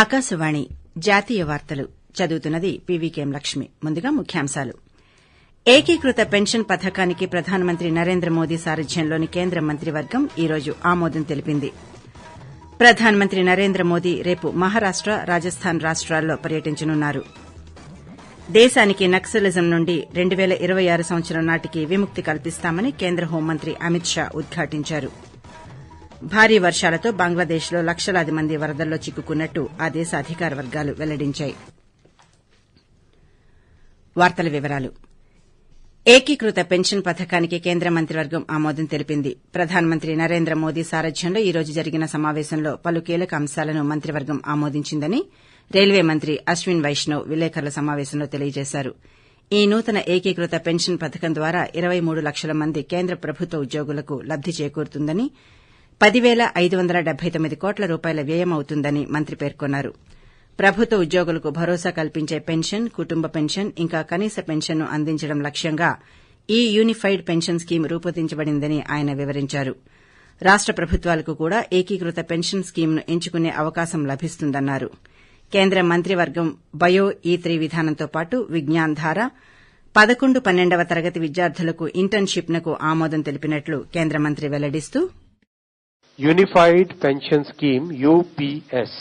ఆకాశవాణి జాతీయ వార్తలు. చదువుతున్నది పీవీకేఎం లక్ష్మి. ముందుగా ముఖ్యాంశాలు. ఏకీకృత పెన్షన్ పథకానికి ప్రధానమంత్రి నరేంద్ర మోదీ సారథ్యంలోని కేంద్ర మంత్రివర్గం ఈ రోజు ఆమోదం తెలిపింది. ప్రధానమంత్రి నరేంద్ర మోదీ రేపు మహారాష్ట రాజస్థాన్ రాష్టాల్లో పర్యటించనున్నారు. దేశానికి నక్సలిజం నుండి రెండు ఇరవై ఆరు సంవత్సరం నాటికి విముక్తి కల్పిస్తామని కేంద్ర హోంమంత్రి అమిత్ షా ఉద్ఘాటించారు. భారీ వర్షాలతో బంగ్లాదేశ్లో లక్షలాది మంది వరదల్లో చిక్కుకున్నట్టు ఆ దేశ అధికార వర్గాలు వెల్లడించాయి. వార్తల వివరాలు. ఏకీకృత పెన్షన్ పథకానికి కేంద్ర మంత్రివర్గం ఆమోదం తెలిపింది. ప్రధానమంత్రి నరేంద్ర మోదీ సారథ్యంలో ఈ రోజు జరిగిన సమావేశంలో పలు కీలక అంశాలను మంత్రివర్గం ఆమోదించిందని రైల్వే మంత్రి అశ్విన్ వైష్ణవ్ విలేకరుల సమావేశంలో తెలియజేశారు. ఈ నూతన ఏకీకృత పెన్షన్ పథకం ద్వారా ఇరవై మూడు లక్షల మంది కేంద్ర ప్రభుత్వ ఉద్యోగులకు లబ్ది చేకూరుతుందని పదివేల ఐదు వందల డెబ్బై తొమ్మిది కోట్ల రూపాయల వ్యయం అవుతుందని మంత్రి పేర్కొన్నారు. ప్రభుత్వ ఉద్యోగులకు భరోసా కల్పించే పెన్షన్ కుటుంబ పెన్షన్ ఇంకా కనీస పెన్షన్ను అందించడం లక్ష్యంగా ఈ యూనిఫైడ్ పెన్షన్ స్కీమ్ రూపొందించబడిందని ఆయన వివరించారు. రాష్ట ప్రభుత్వాలకు కూడా ఏకీకృత పెన్షన్ స్కీమ్ను ఎంచుకునే అవకాశం లభిస్తుందన్నారు. కేంద్ర మంత్రివర్గం బయో ఈ త్రీ విధానంతో పాటు విజ్ఞాన్ ధార పదకొండు పన్నెండవ తరగతి విద్యార్థులకు ఇంటర్న్షిప్నకు ఆమోదం తెలిపినట్లు కేంద్ర మంత్రి వెల్లడిస్తూ यूनिफाइड पेंशन स्कीम यूपीएस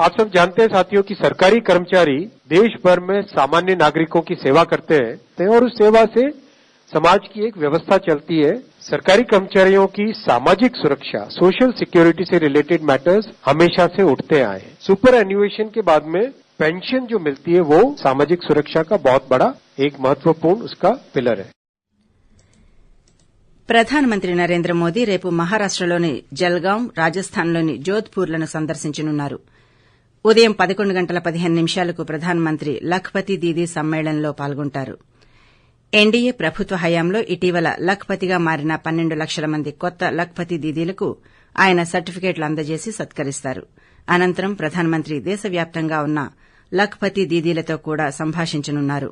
आप सब जानते हैं साथियों कि सरकारी कर्मचारी देश भर में सामान्य नागरिकों की सेवा करते हैं और उस सेवा से समाज की एक व्यवस्था चलती है। सरकारी कर्मचारियों की सामाजिक सुरक्षा सोशल सिक्योरिटी से रिलेटेड मैटर्स हमेशा से उठते आए हैं। सुपर एन्युएशन के बाद में पेंशन जो मिलती है वो सामाजिक सुरक्षा का बहुत बड़ा एक महत्वपूर्ण उसका पिलर है। ప్రధానమంత్రి నరేంద్ర మోదీ రేపు మహారాష్టలోని జల్గాం రాజస్థాన్లోని జోధ్పూర్లను సందర్శించనున్నారు. ఉదయం పదకొండు గంటల పదిహేను నిమిషాలకు ప్రధానమంత్రి లఖ్పతి దీదీ సమ్మేళనంలో పాల్గొంటారు. ఎన్డీఏ ప్రభుత్వ హయాంలో ఇటీవల లఖ్పతిగా మారిన పన్నెండు లక్షల మంది కొత్త లఖ్పతి దీదీలకు ఆయన సర్టిఫికెట్లు అందజేసి సత్కరిస్తారు. అనంతరం ప్రధానమంత్రి దేశవ్యాప్తంగా ఉన్న లఖ్పతి దీదీలతో కూడా సంభాషించనున్నారు.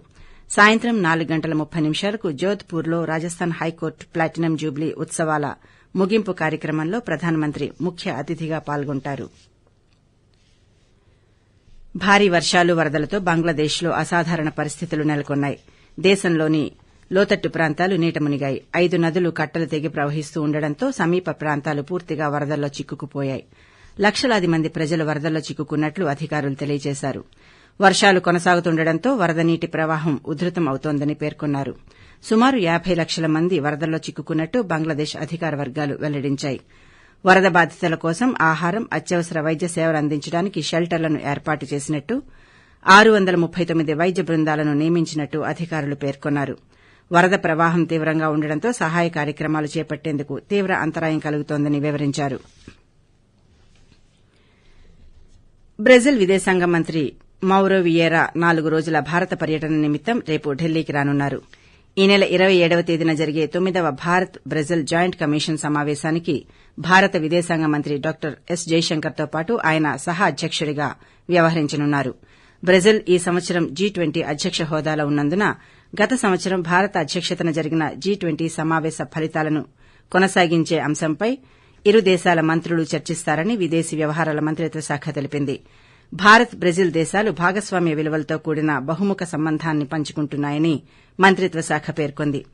సాయంత్రం నాలుగు గంటల ముప్పై నిమిషాలకు జోధ్పూర్లో Rajasthan high court platinum jubilee ఉత్సవాల ముగింపు కార్యక్రమంలో ప్రధానమంత్రి ముఖ్య అతిథిగా పాల్గొంటారు. భారీ వర్షాలు వరదలతో బంగ్లాదేశ్లో అసాధారణ పరిస్థితులు నెలకొన్నాయి. దేశంలోని లోతట్టు ప్రాంతాలు నీట మునిగాయి. ఐదు నదులు కట్టలు తెగి ప్రవహిస్తూ ఉండడంతో సమీప ప్రాంతాలు పూర్తిగా వరదల్లో చిక్కుకుపోయాయి. లక్షలాది మంది ప్రజలు వరదల్లో చిక్కుకున్నట్లు అధికారులు తెలియజేశారు. వర్షాలు కొనసాగుతుండటంతో వరద నీటి ప్రవాహం ఉధృతం అవుతోందని పేర్కొన్నారు. సుమారు యాబై లక్షల మంది వరదల్లో చిక్కుకున్నట్టు బంగ్లాదేశ్ అధికార వర్గాలు వెల్లడించాయి. వరద బాధితుల కోసం ఆహారం అత్యవసర వైద్య సేవలు అందించడానికి షెల్టర్లను ఏర్పాటు చేసినట్టు ఆరు వందల ముప్పై తొమ్మిది వైద్య బృందాలను నియమించినట్టు అధికారులు పేర్కొన్నారు. వరద ప్రవాహం తీవ్రంగా ఉండడంతో సహాయ కార్యక్రమాలు చేపట్టేందుకు తీవ్ర అంతరాయం కలుగుతోందని వివరించారు. బ్రెజిల్ విదేశాంగ మంత్రి మౌరోవియేరా నాలుగు రోజుల భారత పర్యటన నిమిత్తం రేపు ఢిల్లీకి రానున్నారు. ఈ నెల ఇరవై ఏడవ తేదీన జరిగే తొమ్మిదవ భారత్ బ్రెజిల్ జాయింట్ కమిషన్ సమావేశానికి భారత విదేశాంగ మంత్రి డాక్టర్ ఎస్ జైశంకర్తో పాటు ఆయన సహా అధ్యకుడిగా వ్యవహరించనున్నారు. బ్రెజిల్ ఈ సంవత్సరం జీ ట్వంటీ అధ్యక్ష హోదాలో ఉన్నందున గత సంవత్సరం భారత అధ్యక్షతన జరిగిన జీ ట్వంటీ సమావేశ ఫలితాలను కొనసాగించే అంశంపై ఇరు దేశాల మంత్రులు చర్చిస్తారని విదేశీ వ్యవహారాల మంత్రిత్వ శాఖ తెలిపింది. భారత్ బ్రెజిల్ దేశాలు భాగస్వామ్య విలువలతో కూడిన బహుముఖ సంబంధాన్ని పంచుకుంటున్నాయని మంత్రిత్వ శాఖ పేర్కొంది.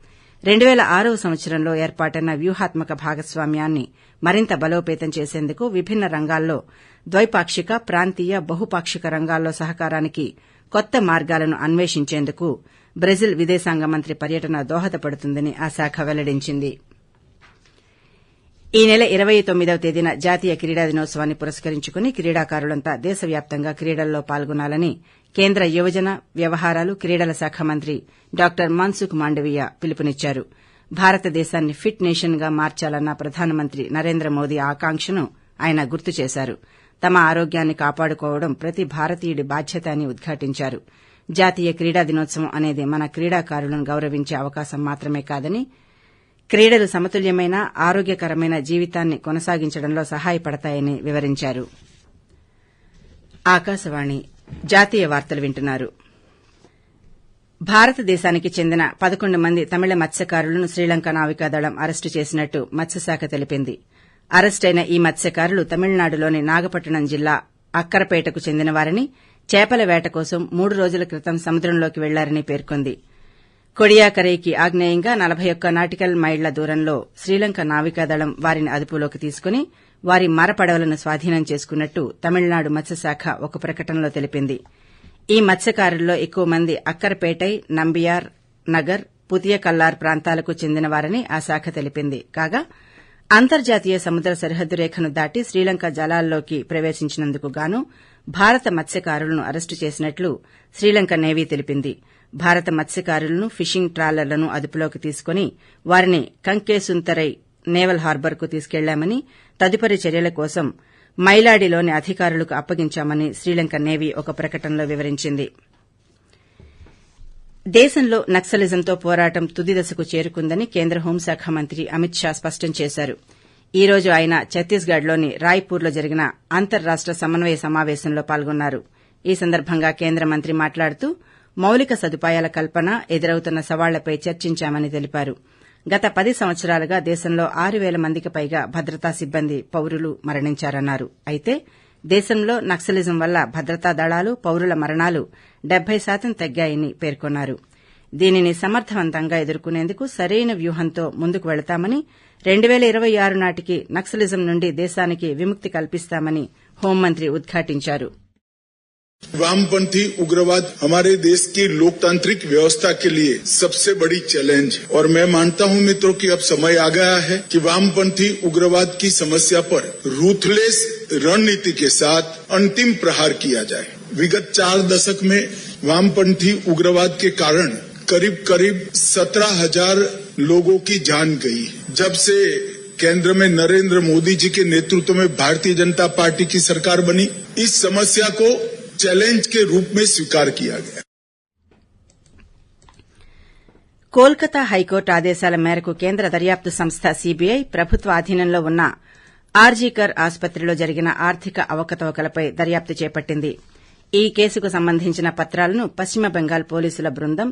రెండు పేల ఆరవ సంవత్సరంలో ఏర్పాటైన వ్యూహాత్మక భాగస్వామ్యాన్ని మరింత బలోపేతం చేసేందుకు విభిన్న రంగాల్లో ద్వైపాక్షిక ప్రాంతీయ బహుపాక్షిక రంగాల్లో సహకారానికి కొత్త మార్గాలను అన్వేషించేందుకు బ్రెజిల్ విదేశాంగ మంత్రి పర్యటన దోహదపడుతుందని ఆ శాఖ వెల్లడించింది. ఈ నెల ఇరవై తొమ్మిదవ తేదీన జాతీయ క్రీడా దినోత్సవాన్ని పురస్కరించుకుని క్రీడాకారులంతా దేశవ్యాప్తంగా క్రీడల్లో పాల్గొనాలని కేంద్ర యువజన వ్యవహారాలు క్రీడల శాఖ మంత్రి డాక్టర్ మన్సుఖ్ మాండవీయ పిలుపునిచ్చారు. భారతదేశాన్ని ఫిట్ నేషన్గా మార్చాలన్న ప్రధానమంత్రి నరేంద్ర మోదీ ఆకాంక్షను ఆయన గుర్తు చేశారు. తమ ఆరోగ్యాన్ని కాపాడుకోవడం ప్రతి భారతీయుడి బాధ్యత అని ఉద్ఘాటించారు. జాతీయ క్రీడా దినోత్సవం అనేది మన క్రీడాకారులను గౌరవించే అవకాశం మాత్రమే కాదని క్రీడలు సమతుల్యమైన ఆరోగ్యకరమైన జీవితాన్ని కొనసాగించడంలో సహాయపడతాయని వివరించారు. ఆకాశవాణి జాతీయ వార్తలు వింటున్నారు. భారతదేశానికి చెందిన పదకొండు మంది తమిళ మత్స్యకారులను శ్రీలంక నావికాదళం అరెస్టు చేసినట్టు మత్స్యశాఖ తెలిపింది. అరెస్టైన ఈ మత్స్యకారులు తమిళనాడులోని నాగపట్టణం జిల్లా అక్కరపేటకు చెందినవారని చేపల వేట కోసం మూడు రోజుల క్రితం సముద్రంలోకి పెళ్ళారని పేర్కొంది. కొడియాకరైకి ఆగ్నేయంగా నలభై ఒక్క నాటికల్ మైళ్ళ దూరంలో శ్రీలంక నావికాదళం వారిని అదుపులోకి తీసుకుని వారి మరపడవలను స్వాధీనం చేసుకున్నట్టు తమిళనాడు మత్స్యశాఖ ఒక ప్రకటనలో తెలిపింది. ఈ మత్స్యకారుల్లో ఎక్కువ మంది అక్కరపేటై నంబియార్ నగర్ పుతియ కల్లార్ ప్రాంతాలకు చెందినవారని ఆ శాఖ తెలిపింది. కాగా అంతర్జాతీయ సముద్ర సరిహద్దు రేఖను దాటి శ్రీలంక జలాల్లోకి ప్రవేశించినందుకు గాను భారత మత్స్యకారులను అరెస్టు చేసినట్లు శ్రీలంక నేవీ తెలిపింది. భారత మత్స్యకారులను ఫిషింగ్ ట్రాలర్లను అదుపులోకి తీసుకుని వారిని కంకేసుంతరై నేవల్ హార్బర్కు తీసుకెళ్ళామని తదుపరి చర్యల కోసం మైలాడిలోని అధికారులకు అప్పగించామని శ్రీలంక నేవీ ఒక ప్రకటనలో వివరించింది. దేశంలో నక్సలిజంతో పోరాటం తుది దశకు చేరుకుందని కేంద్ర హోంశాఖ మంత్రి అమిత్ షా స్పష్టం చేశారు. ఈ రోజు ఆయన ఛత్తీస్గఢ్లోని రాయ్పూర్లో జరిగిన అంతర్రాష్ట సమన్వయ సమావేశంలో పాల్గొన్నారు. ఈ సందర్భంగా కేంద్ర మంత్రి మాట్లాడుతూ మౌలిక సదుపాయాల కల్పన ఎదురవుతున్న సవాళ్ళపై చర్చించామని తెలిపారు. గత పది సంవత్సరాలుగా దేశంలో ఆరు పేల మందికి పైగా భద్రతా సిబ్బంది పౌరులు మరణించారన్నారు. అయితే దేశంలో నక్సలిజం వల్ల భద్రతా దళాలు పౌరుల మరణాలు డెబ్బై శాతం తగ్గాయని పేర్కొన్నారు. దీనిని సమర్థవంతంగా ఎదుర్కొనేందుకు సరైన వ్యూహంతో ముందుకు వెళతామని రెండు పేల ఇరవై ఆరు నాటికి నక్సలిజం నుండి దేశానికి విముక్తి కల్పిస్తామని హోంమంత్రి ఉద్ఘాటించారు. वामपंथी उग्रवाद हमारे देश की लोकतांत्रिक व्यवस्था के लिए सबसे बड़ी चैलेंज है। और मैं मानता हूँ मित्रों कि अब समय आ गया है कि वामपंथी उग्रवाद की समस्या पर रूथलेस रणनीति के साथ अंतिम प्रहार किया जाए। विगत चार दशक में वामपंथी उग्रवाद के कारण करीब करीब सत्रह हज़ार लोगों की जान गई जब से केंद्र में नरेंद्र मोदी जी के नेतृत्व में भारतीय जनता पार्टी की सरकार बनी, इस समस्या को चैलेंज के रूप में स्वीकार किया गया కోల్కతా హైకోర్టు ఆదేశాల మేరకు కేంద్ర దర్యాప్తు సంస్థ సీబీఐ ప్రభుత్వ ఆధీనంలో ఉన్న ఆర్జీకర్ ఆసుపత్రిలో జరిగిన ఆర్థిక అవకతవకలపై దర్యాప్తు చేపట్టింది ఈ కేసుకు సంబంధించిన పత్రాలను పశ్చిమ బెంగాల్ పోలీసుల బృందం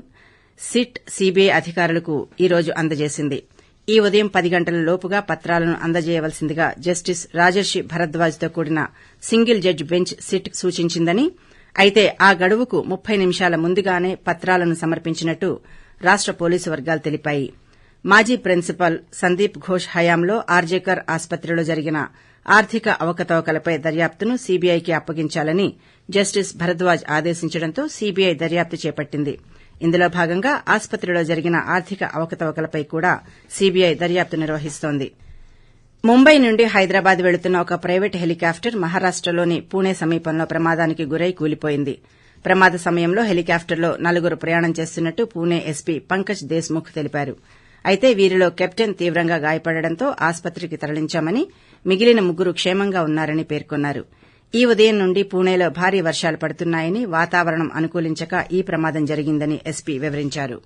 సిట్ సీబీఐ అధికారులకు ఈ రోజు అందజేసింది ఈ ఉదయం పది గంటల లోపుగా పత్రాలను అందజేయవలసిందిగా జస్టిస్ రాజర్షి భరద్వాజ్తో కూడిన సింగిల్ జడ్జి బెంచ్ సిట్ సూచించిందని అయితే ఆ గడువుకు ముప్పై నిమిషాల ముందుగానే పత్రాలను సమర్పించినట్టు రాష్ట పోలీసు వర్గాలు తెలిపాయి. మాజీ ప్రిన్సిపల్ సందీప్ ఘోష్ హయాంలో ఆర్జేకర్ ఆసుపత్రిలో జరిగిన ఆర్థిక అవకతవకలపై దర్యాప్తును సీబీఐకి అప్పగించాలని జస్టిస్ భరద్వాజ్ ఆదేశించడంతో సీబీఐ దర్యాప్తు చేపట్టింది. ఇందులో భాగంగా ఆసుపత్రిలో జరిగిన ఆర్థిక అవకతవకలపై కూడా సీబీఐ దర్యాప్తు నిర్వహిస్తోంది. ముంబై నుండి హైదరాబాద్ వెళుతున్న ఒక ప్రైవేట్ హెలికాప్టర్ మహారాష్టలోని పూణే సమీపంలో ప్రమాదానికి గురై కూలిపోయింది. ప్రమాద సమయంలో హెలికాప్టర్లో నలుగురు ప్రయాణం చేస్తున్నట్టు పూణే ఎస్పీ పంకజ్ దేశ్ముఖ్ తెలిపారు. అయితే వీరిలో కెప్టెన్ తీవ్రంగా గాయపడడంతో ఆసుపత్రికి తరలించామని మిగిలిన ముగ్గురు క్షేమంగా ఉన్నారని పేర్కొన్నారు. ఈ ఉదయం నుండి పూణేలో భారీ వర్షాలు పడుతున్నాయని వాతావరణం అనుకూలించక ఈ ప్రమాదం జరిగిందని ఎస్పీ వివరించారు.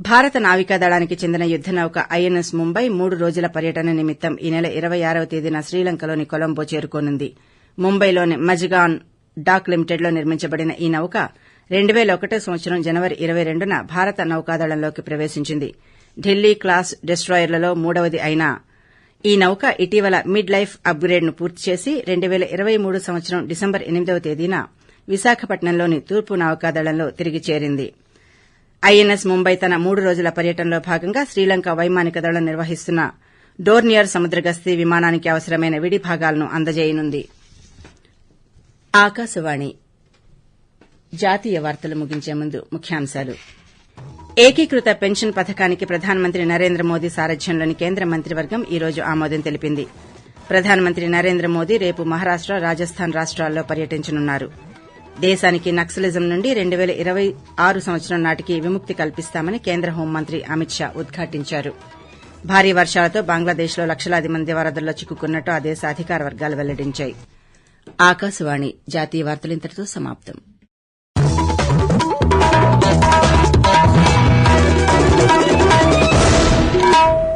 భారత నావికాదళానికి చెందిన యుద్దనౌక ఐఎన్ఎస్ ముంబై మూడు రోజుల పర్యటన నిమిత్తం ఈ నెల ఇరవై ఆరవ తేదీన శ్రీలంకలోని కొలంబో చేరుకోనుంది. ముంబైలోని మజ్గాన్ డాక్ లిమిటెడ్లో నిర్మించబడిన ఈ నౌక రెండు పేల ఒకటో సంవత్సరం జనవరి ఇరవై రెండున భారత నౌకాదళంలోకి ప్రవేశించింది. ఢిల్లీ క్లాస్ డిస్టాయర్లలో మూడవది అయిన ఈ నౌక ఇటీవల మిడ్ లైఫ్ అప్గ్రేడ్ను పూర్తి చేసి రెండు పేల ఇరవై మూడు సంవత్సరం డిసెంబర్ ఎనిమిదవ తేదీన విశాఖపట్నంలోని తూర్పు నౌకాదళంలో తిరిగి చేరింది. ఐఎన్ఎస్ ముంబై తన మూడు రోజుల పర్యటనలో భాగంగా శ్రీలంక వైమానిక దళం నిర్వహిస్తున్న డోర్నియర్ సముద్రగస్తీ విమానానికి అవసరమైన విడి భాగాలను అందజేయనుంది. ఆకాశవాణి జాతీయ వార్తలు ముగించే ముందు ముఖ్యాంశాలు. ఏకీకృత పెన్షన్ పథకానికి ప్రధానమంత్రి నరేంద్ర మోదీ సారథ్యంలోని కేంద్ర మంత్రివర్గం ఈ రోజు ఆమోదం తెలిపింది. ప్రధానమంత్రి నరేంద్ర మోదీ రేపు మహారాష్ట రాజస్థాన్ రాష్ట్రాల్లో పర్యటించనున్నారు. దేశానికి నక్సలిజం నుండి రెండు పేల ఇరవై ఆరు సంవత్సరం నాటికి విముక్తి కల్పిస్తామని కేంద్ర హోంమంత్రి అమిత్ షా ఉద్ఘాటించారు. భారీ వర్షాలతో బంగ్లాదేశ్లో లక్షలాది మంది వరదల్లో చిక్కుకున్నట్టు ఆ దేశ అధికార వర్గాలు వెల్లడించాయి. ఆకాశవాణి జాతీయ వార్తలు ఇంతటితో సమాప్తం. Bye.